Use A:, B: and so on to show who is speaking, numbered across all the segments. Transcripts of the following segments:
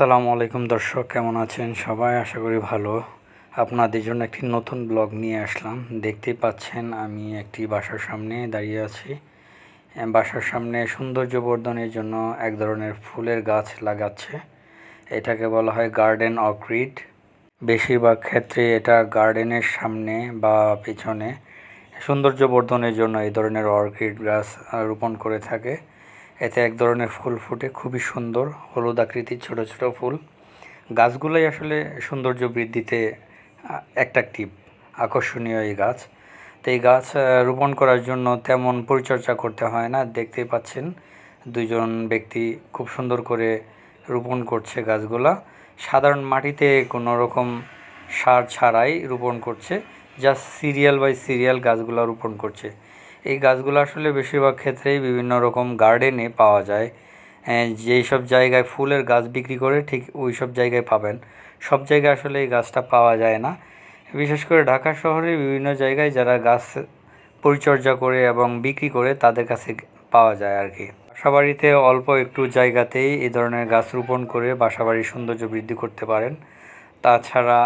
A: আসসালামু আলাইকুম দর্শক, কেমন আছেন সবাই? আশা করি ভালো। আপনাদের জন্য একটি নতুন ব্লগ নিয়ে আসলাম। দেখতেই পাচ্ছেন আমি একটি বাসার সামনে দাঁড়িয়ে আছি। বাসার সামনে সৌন্দর্য বর্ধনের জন্য এক ধরনের ফুলের গাছ লাগাচ্ছে। এটাকে বলা হয় গার্ডেন অক্রিড বেশিরভাগ ক্ষেত্রে এটা গার্ডেনের সামনে বা পেছনে সৌন্দর্য বর্ধনের জন্য এই ধরনের অর্কিড গাছ রোপণ করে থাকে। এতে এক ধরনের ফুল ফুটে, খুবই সুন্দর। হলুদ আকৃতির ছোট ছোট ফুল। গাছগুলোই আসলে সৌন্দর্য বৃদ্ধিতে অ্যাট্রাকটিভ আকর্ষণীয় এই গাছ। তো এই গাছ রোপণ করার জন্য তেমন পরিচর্যা করতে হয় না। দেখতেই পাচ্ছেন, দুইজন ব্যক্তি খুব সুন্দর করে রোপণ করছে গাছগুলা। সাধারণ মাটিতে কোনো রকম সার ছাড়াই রোপণ করছে। জাস্ট সিরিয়াল বাই সিরিয়াল গাছগুলো রোপণ করছে। এই গাছগুলো আসলে বেশিরভাগ ক্ষেত্রেই বিভিন্ন রকম গার্ডেনে পাওয়া যায়। যেই সব জায়গায় ফুলের গাছ বিক্রি করে ঠিক ওই সব জায়গায় পাবেন। সব জায়গায় আসলে এই গাছটা পাওয়া যায় না। বিশেষ করে ঢাকা শহরে বিভিন্ন জায়গায় যারা গাছ পরিচর্যা করে এবং বিক্রি করে তাদের কাছে পাওয়া যায় আর কি। বাসাবাড়িতে অল্প একটু জায়গাতেই এই ধরনের গাছ রোপণ করে বাসাবাড়ির সৌন্দর্য বৃদ্ধি করতে পারেন। তাছাড়া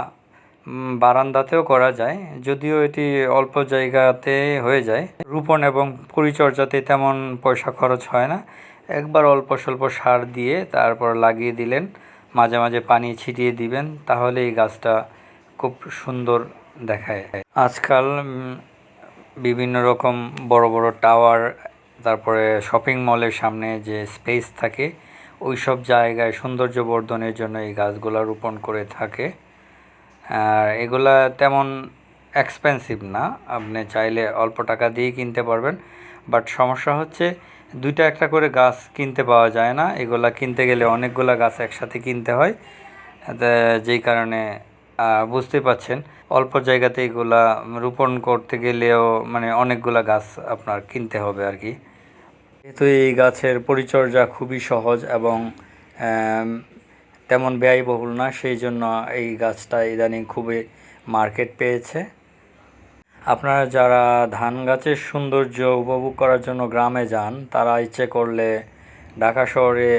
A: বারান্দাতেও করা যায়। যদিও এটি অল্প জায়গাতে হয়ে যায়। রোপণ এবং পরিচর্যাতে তেমন পয়সা খরচ হয় না। একবার অল্প স্বল্প সার দিয়ে তারপর লাগিয়ে দিলেন। মাঝে মাঝে পানি ছিটিয়ে দিবেন তাহলে এই গাছটা খুব সুন্দর দেখায়। আজকাল বিভিন্ন রকম বড় বড় টাওয়ার, তারপরে শপিং মলের সামনে যে স্পেস থাকে ওই সব জায়গায় সৌন্দর্য বর্ধনের জন্য এই গাছগুলো রোপণ করে থাকে। আর এগুলা তেমন এক্সপেন্সিভ না। আপনি চাইলে অল্প টাকা দিয়ে কিনতে পারবেন। বাট সমস্যা হচ্ছে, দুইটা একটা করে গাছ কিনতে পাওয়া যায় না। এগুলা কিনতে গেলে অনেকগুলা গাছ একসাথে কিনতে হয়। যেই কারণে বুঝতে পাচ্ছেন, অল্প জায়গাতে এগুলা রোপণ করতে গেলেও মানে অনেকগুলা গাছ আপনার কিনতে হবে আর কি। যেহেতু এই গাছের পরিচর্যা খুবই সহজ এবং তেমন ব্যয়বহুল না, সেই জন্য এই গাছটা ইদানিং খুবই মার্কেট পেয়েছে। আপনারা যারা ধান গাছের সৌন্দর্য উপভোগ করার জন্য গ্রামে যান, তারা ইচ্ছে করলে ঢাকা শহরে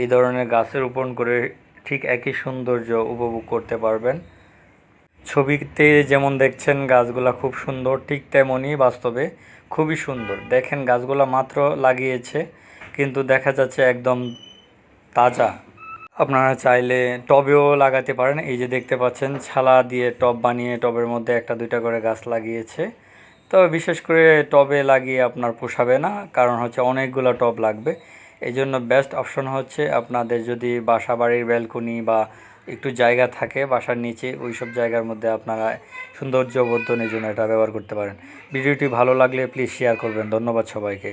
A: এই ধরনের গাছের রোপণ করে ঠিক একই সৌন্দর্য উপভোগ করতে পারবেন। ছবিতে যেমন দেখছেন, গাছগুলা খুব সুন্দর, ঠিক তেমনই বাস্তবে খুবই সুন্দর। দেখেন, গাছগুলা মাত্র লাগিয়েছে, কিন্তু দেখা যাচ্ছে একদম তাজা। আপনারা চাইলে টবেও লাগাতে পারেন। এই যে দেখতে পাচ্ছেন, ছালা দিয়ে টব বানিয়ে টবের মধ্যে একটা, দুইটা করে গাছ লাগিয়েছে। তবে বিশেষ করে টবে লাগিয়ে আপনার পোষাবে না, কারণ হচ্ছে অনেকগুলো টব লাগবে। এই জন্য বেস্ট অপশন হচ্ছে আপনাদের যদি বাসা বাড়ির ব্যালকনি বা একটু জায়গা থাকে বাসার নিচে ওই সব জায়গার মধ্যে আপনারা সৌন্দর্য বর্ধনের জন্য এটা ব্যবহার করতে পারেন। ভিডিওটি ভালো লাগলে প্লিজ শেয়ার করবেন। ধন্যবাদ সবাইকে।